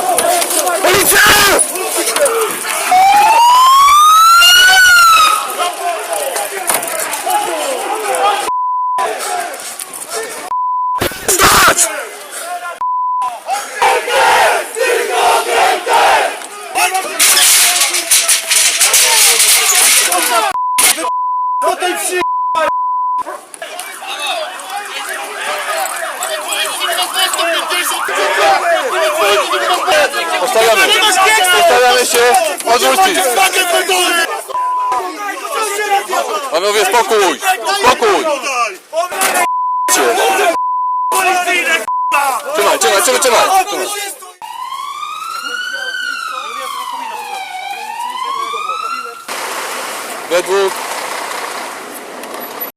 Polícia! Staramy się odwrócić. Panowie, spokój! Spokój! Trzymaj, trzymaj, trzymaj, trzymaj! trzymaj. We dwóch.